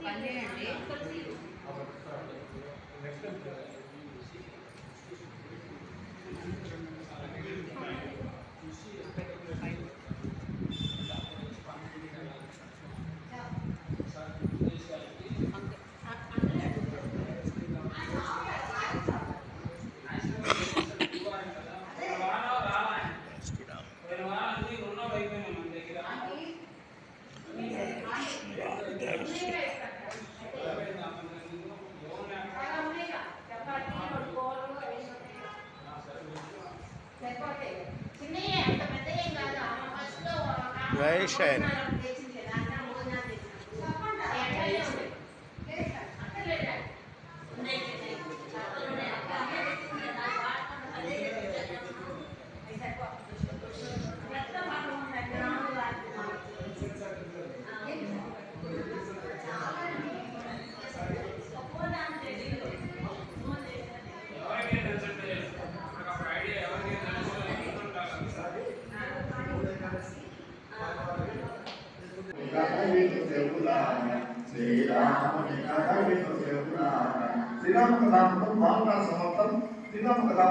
పన్నెండు Jai Shai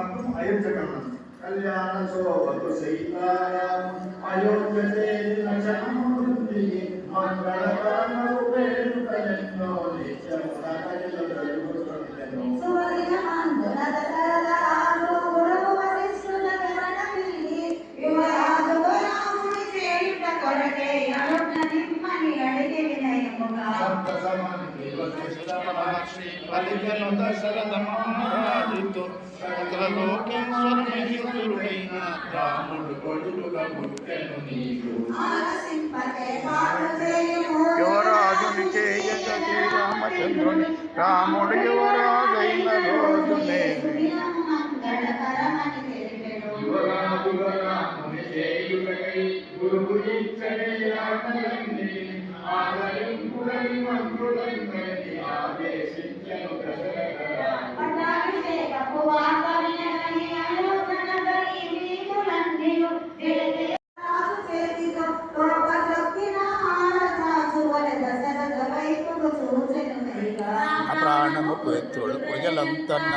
अयं जगन्नाथ। कल्याणसोभतु सीतायाम् अयोध्यते దశరథమహారాజుతో సకల రాముడు కొడుకుగా పుట్టెను నీకు యువరాజుని శ్రీరామచంద్రుని రాముడు యువరాజైన రోజునే యువరాజుగా రాముని చేయుటకై గురువు ఇచ్చని ఆటలన్నీ ఆదరింపుడని ఎత్తుడు ప్రజలంతన్న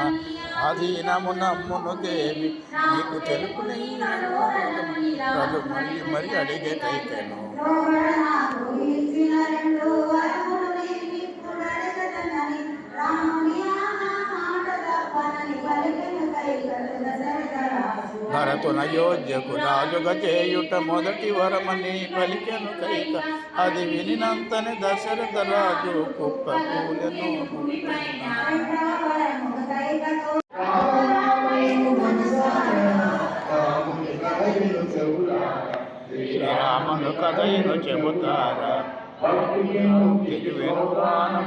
ఆధీనము నమ్మును దేవి. నీకు తెలుపు రజు మరి మరి అడిగే కైకెను భరతునయోధ్యకు రాజుగా చేయుట మొదటి వరమని పలికెను కైక అది వినినంతని దశరథ రాజు కుప్ప పూలను రాముని కథను కథయును చెబుతారా తెలివెను ప్రాణం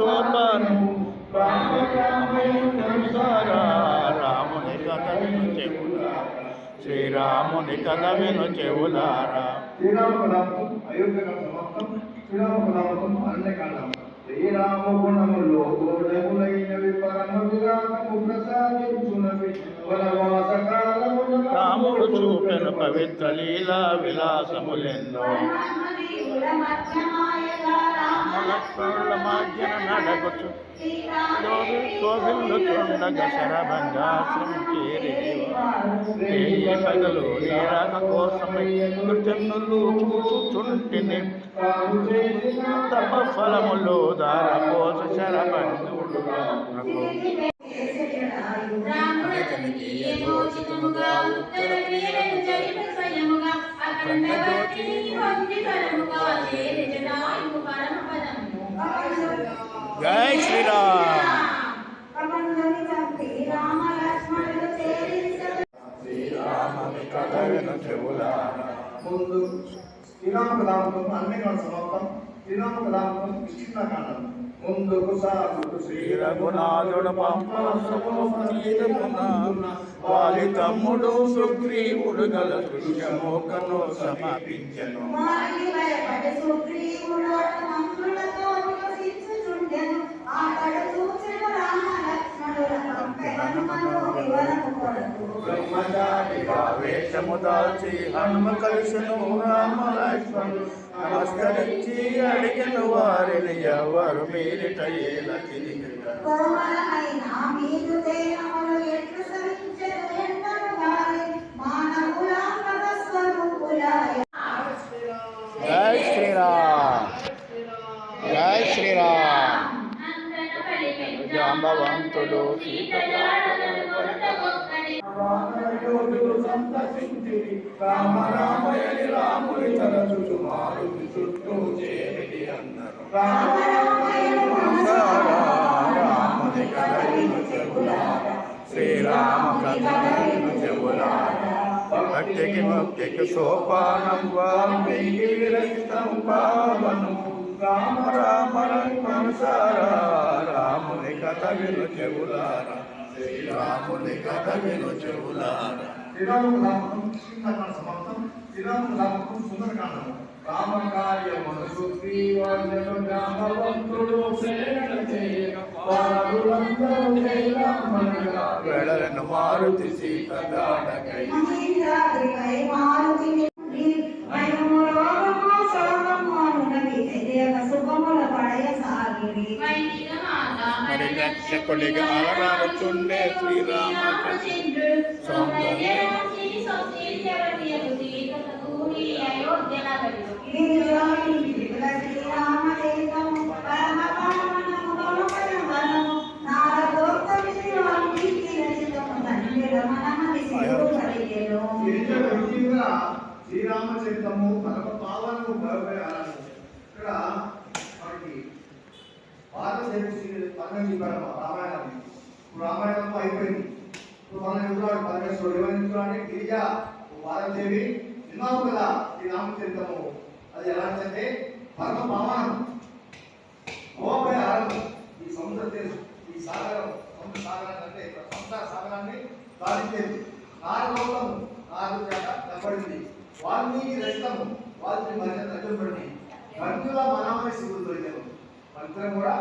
లోపలి రాముని కథ విను చెబుతారా శ్రీరాముని కథ విను చెవులారా శ్రీరామకథాంతం అయోధ్యకర సమాప్తం శ్రీరామకథాంతం అరణ్యకాండం. శ్రీరామ గుణములో గోడములైనవి పరమ విరామము ప్రసాదించునవి. వనవాస కాలమున రాముడు చూపెను పవిత్ర లీలా విలాసములెన్నో. లక్ష్మణుల మాధ్యన నడగుచు శోభిల్లుచుండగ శరభంగాశ్రం చేరి ఏ పగలు నీరాక కోసమై కృతజ్ఞులు తప ఫలములు దారపోస విను చెవులారా ముందు శ్రీరామకథాంతం అరణ్యకాండ సమాప్తం శ్రీరామకథాంతం కిష్కింధాకాండం ముందుకు సాగుతు శ్రీరఘునాథుడు పంపమున వాలి తమ్ముడు సుగ్రీవుడు గల దృశ్యమోకను సమాపించను బ్రహ్మచారిగా వేషము దాల్చి హనుమ కలిసను రామ నమస్కరించి అడిగిన వారిని ఎవరు మీరిట ఏల తిరిగిన కోమలమైన మీదు దేహములు ఎట్లు సహించెను ఎందరు వారి? మానవుల స్వరూపులాయ జై శ్రీరామ్. జై శ్రీరామ్. సంతసించిరి రామ రామయని రాముని తలచుచు మారుతి చుట్టూ చేరి అన్నారు రామ రాముని కథలను చెబులారా శ్రీరామ కథలను చెబులారా భక్తికి ముక్తికి సోపానం వాల్మీకి విరచితం పావనం రామ రామ రంగంసారా రాముని కథ విను చెబులారా శ్రీరాముని కథ విను చెబులారా శ్రీరామనామకం కృష్ణకాండ సమాప్తం శ్రీరామనామకం సుందరకాండము రామకార్యమును సుగ్రీవాజ్ఞను జాంబవంతుడు సేన చేయక వారులందరూ శ్రీరామనగా వెడలను మారుతి సీత దాడకై మహేంద్రాద్రిపై మారుతిని మహిమము రోగము శోకము అనునవి తెలియక శుభముల పడయసాగిరి మరి परिलक्ष्य कुलिगारचुण्डे श्रीरामचन्द्र सौन्दर्य श्रीरामदेवं परमः అర్థం చెప్పాడు రామాయణం ఇప్పుడు రామాయణం అయిపోయింది. ఇప్పుడు మనం చెప్తున్నాడు పరమేశ్వరుడు ఏమని చెప్తున్నాడు గిరిజ భారతదేవి విన్నాము కదా ఈ రామచరితము అది ఎలాంటిదంటే పరమ ప్రమాణం. పావనం ఆరంభం ఈ సముద్ర తీరం ఈ సాగరం సముద్ర సాగరాన్ని అంటే సంసార సాగరాన్ని దాటించేది. నారలోకము. నారు చేత కనబడింది వాల్మీకి రచితము. వాల్మీకి మధ్య రచింపడింది మంత్రుల మనమని శివుడు దొరికారు మంత్రం కూడా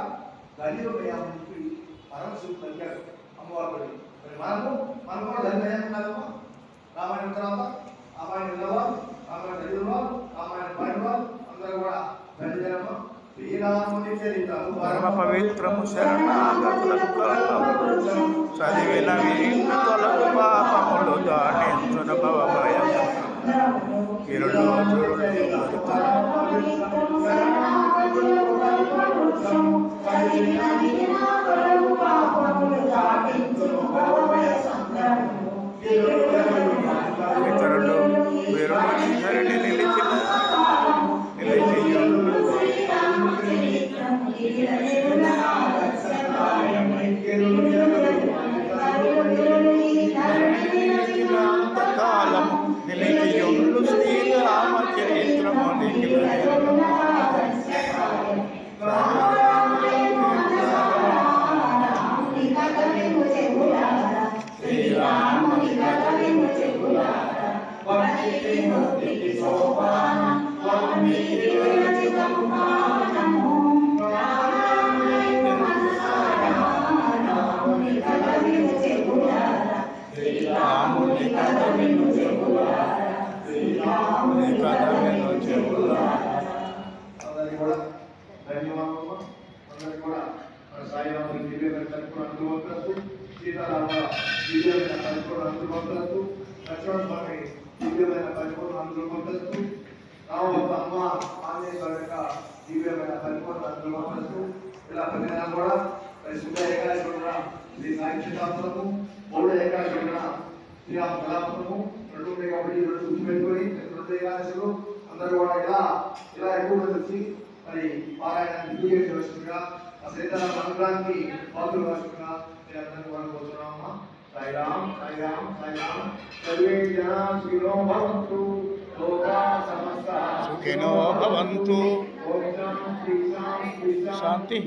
గదిలో వేయాలని పరమ శివుడు దొరికారు అమ్మవారు మరి మనము మనం కూడా గది వేయకున్నాదమ్మా రామాయణం తర్వాత రామాయణం నిలవాలి రామాయణ చదివిన రామాయణ పాడిన అందరూ కూడా చరితము పరమ పవిత్రము శరణాగతులకు చదివిన వీణ తొలగు పాపములు దాటించున భవ భయ లక్ష్మణ స్వామి దివ్యమైన పరిపూర్ణ అందువంతరసు రామభక్త అమ్మ ఆంజనేశ్వర యొక్క దివ్యమైన పరిపూర్ణ ఇలా కూడా శుద్ధ ఏకాదశి కూడా శ్రీ మూడు ఏకాదశి రెండు ఉన్నాయి కాబట్టి రెండు గుర్తు పెట్టుకొని రెండు ఏకాదశులు అందరూ కూడా ఇలా ఇలా ఎక్కువ మంది వచ్చి మరి పారాయణాన్ని పూజ ఆ పాత్రలు నేను అందరికీ साई राम साई राम साई राम सर्वे जना भवन्तु सुखिनो भवन्तु। शांति शांति शांति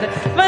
but